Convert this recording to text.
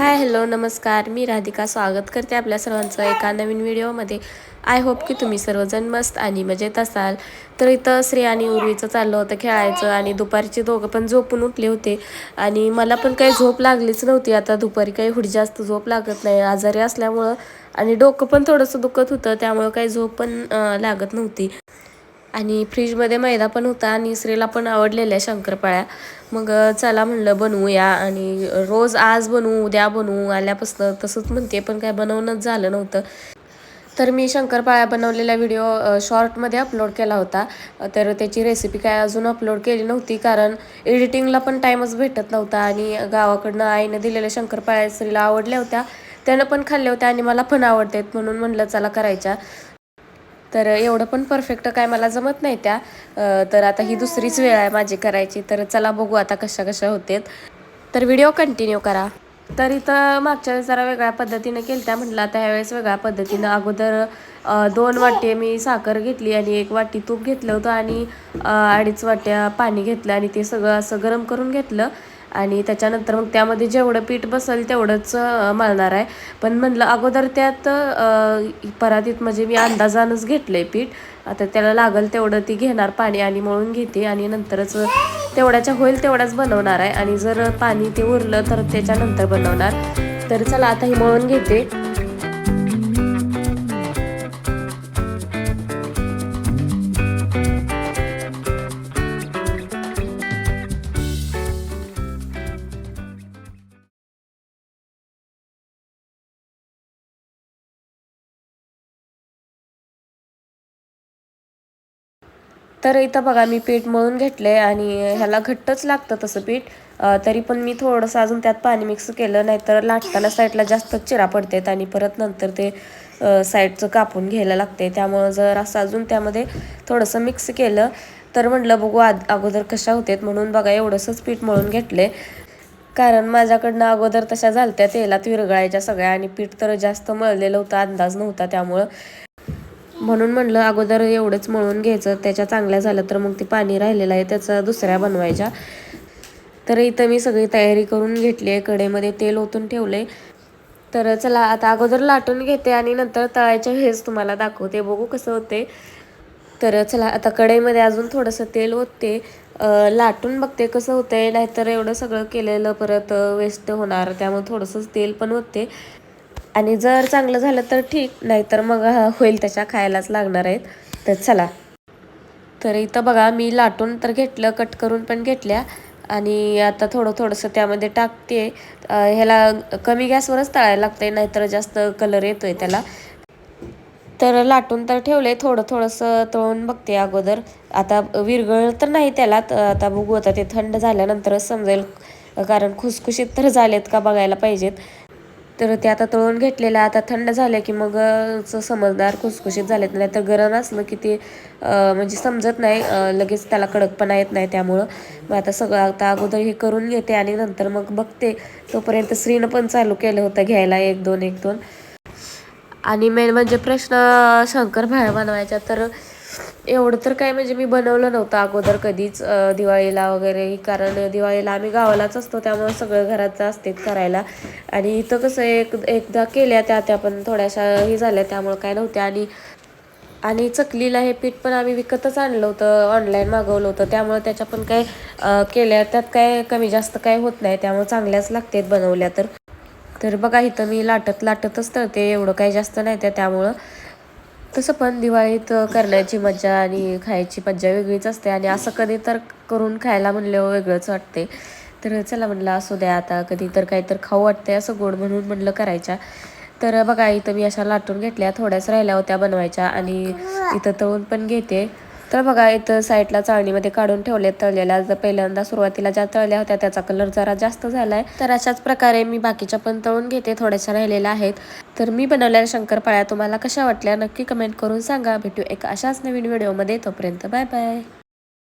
Hi hello नमस्कार. मी राधिका स्वागत करते आपल्या सर्वांचं एका नवीन व्हिडिओमध्ये. आय होप की तुम्ही सर्वजण मस्त आणि मजेत असाल. तर इथं श्री आणि उर्वीचं चाललं होतं खेळायचं आणि दुपारचे दोघं पण झोपून उठले होते. आणि मला पण काही झोप लागलीच नव्हती. आता दुपारी काही हुडी जास्त झोप लागत नाही आजारी असल्यामुळं आणि डोकं पण थोडंसं दुखत होतं त्यामुळं काही झोप पण लागत नव्हती. आणि फ्रीजमध्ये मैदा पण होता आणि इसरेला पण आवडलेल्या शंकरपाळ्या. मग चला म्हणलं बनवूया आणि रोज आज बनवू उद्या बनवू आल्यापासून तसंच म्हणते पण काय बनवणंच झालं नव्हतं. तर मी शंकरपाळ्या बनवलेला व्हिडिओ शॉर्टमध्ये अपलोड केला होता. तर त्याची रेसिपी काय अजून अपलोड केली नव्हती कारण एडिटिंगला पण टाईमच भेटत नव्हता आणि गावाकडनं आईनं दिलेल्या शंकरपाळ्या स्त्रीला आवडल्या होत्या. त्यानं पण खाल्ल्या होत्या आणि मला पण आवडतात म्हणून म्हणलं चला करायच्या. तर एवढं पण परफेक्ट काय मला जमत नाही त्या. तर आता ही दुसरीच वेळ आहे माझी करायची. तर चला बघू आता कशा कशा होतेत. तर व्हिडिओ कंटिन्यू करा. तर इथं मागच्या वेळेस जरा वेगळ्या पद्धतीनं केलं त्या म्हटलं आता ह्यावेळेस वेगळ्या पद्धतीनं. अगोदर दोन वाटी मी साखर घेतली आणि एक वाटी तूप घेतलं होतं आणि अडीच वाट्या पाणी घेतलं आणि ते सगळं असं गरम करून घेतलं. आणि त्याच्यानंतर मग त्यामध्ये जेवढं पीठ बसेल तेवढंच मळणार आहे. पण म्हणलं अगोदर त्यात परातीत म्हणजे मी अंदाजानंच घेतलं आहे पीठ. आता त्याला लागल तेवढं ती घेणार पाणी आणि मळून घेते आणि नंतरच तेवढ्याच्या होईल तेवढाच बनवणार आहे. आणि जर पाणी ते उरलं तर त्याच्यानंतर बनवणार. तर चला आता ही मळून घेते. तर इथं बघा मी पीठ मळून घेतलंय आणि ह्याला घट्टच लागतं तसं पीठ. तरी पण मी थोडंसं अजून त्यात पाणी मिक्स केलं नाहीतर लाटताना साईडला जास्त चिरा पडतात आणि परत नंतर ते साईडचं कापून घ्यायला लागते त्यामुळं जर असं अजून त्यामध्ये थोडंसं मिक्स केलं तर म्हटलं बघू आद अगोदर कशा होतात म्हणून बघा एवढंसंच पीठ मळून घेतले कारण माझ्याकडनं अगोदर तशा झालत्या तेलात विरघळायच्या सगळ्या आणि पीठ तर जास्त मळलेलं होतं अंदाज नव्हता त्यामुळं. म्हणून म्हणलं अगोदर एवढंच मळून घ्यायचं त्याच्या चांगल्या झालं तर मग ते पाणी राहिलेलं आहे त्याचा दुसऱ्या बनवायच्या. तर इथं मी सगळी तयारी करून घेतली आहे कडेमध्ये तेल ओतून ठेवलं आहे तर चला आता अगोदर लाटून घेते आणि नंतर तळायच्या हेच तुम्हाला दाखवते. बघू कसं होते. तर चला आता कढईमध्ये अजून थोडंसं तेल ओतते. लाटून बघते कसं होतंय नाहीतर एवढं सगळं केलेलं परत वेस्ट होणार त्यामुळे थोडंसंच तेल पण ओतते. आणि जर चांगलं झालं तर ठीक नाहीतर मग होईल त्याच्या खायलाच लागणार आहेत. तर चला. तर इथं बघा मी लाटून तर घेतलं कट करून पण घेतल्या. आणि आता थोडं थोडंसं त्यामध्ये टाकते. ह्याला कमी गॅसवरच तळायला लागतं नाहीतर जास्त कलर येतो आहे त्याला. तर लाटून तर ठेवले थोडं थोडंसं तळून बघते अगोदर. आता विरगळ तर नाही त्याला आता बघू आता ते थंड झाल्यानंतरच समजेल. कारण खुसखुशीत तर झालेत का बघायला पाहिजेत. तर ते आता तळून घेतलेलं आता थंड झालं की मग समजदार खुसखुशीत झालेत. नाही तर गरम असलं की ते म्हणजे समजत नाही. लगेच त्याला कडकपणा येत नाही त्यामुळं. मग आता सगळं आता अगोदर हे करून घेते आणि नंतर मग बघते. तोपर्यंत श्रीनं पण चालू केलं होतं घ्यायला एक दोन एक दोन. आणि मेन म्हणजे प्रश्न शंकर भाळ बनवायचा. तर एवढं तर काय म्हणजे मी बनवलं नव्हतं अगोदर कधीच दिवाळीला वगैरे. कारण दिवाळीला आम्ही गावालाच असतो त्यामुळे सगळं घरात असते करायला. आणि इथं कसं एक एकदा केल्या त्या त्या पण थोड्याशा हे झाल्या त्यामुळं काय नव्हत्या. आणि आणि चकलीला हे पीठ पण आम्ही विकतच आणलं होतं ऑनलाईन मागवलं होतं. त्यामुळं त्याच्या पण काय केल्या त्यात काय कमी जास्त काय होत नाही त्यामुळे चांगल्याच लागतात बनवल्या तर. तर बघा इथं मी लाटत लाटतच तळते एवढं काही जास्त नाही त्या त्यामुळं. तसं पण दिवाळीत करण्याची मजा आणि खायची मज्जा वेगळीच असते आणि असं कधी तर करून खायला म्हणल्यावर वेगळंच वाटते. तर चला म्हणलं असू द्या आता कधी तर काही तर खाऊ वाटते असं गोड म्हणून म्हणलं करायच्या. तर बघा इथं मी अशा लाटून घेतल्या थोड्याच राहिल्या होत्या बनवायच्या आणि इथं तळून पण घेते. तर बघा इथं साईडला चाळणीमध्ये काढून ठेवले तळलेल्या जर पहिल्यांदा सुरुवातीला ज्या तळल्या होत्या त्याचा कलर जरा जास्त झाला आहे तर अशाच प्रकारे मी बाकीच्या पण तळून घेते थोड्याशा राहिलेल्या आहेत. तर मी बनवलेल्या शंकरपाळ्या तुम्हाला कशा वाटल्या नक्की कमेंट करून सांगा. भेटू एक अशाच नवीन व्हिडिओमध्ये तोपर्यंत बाय बाय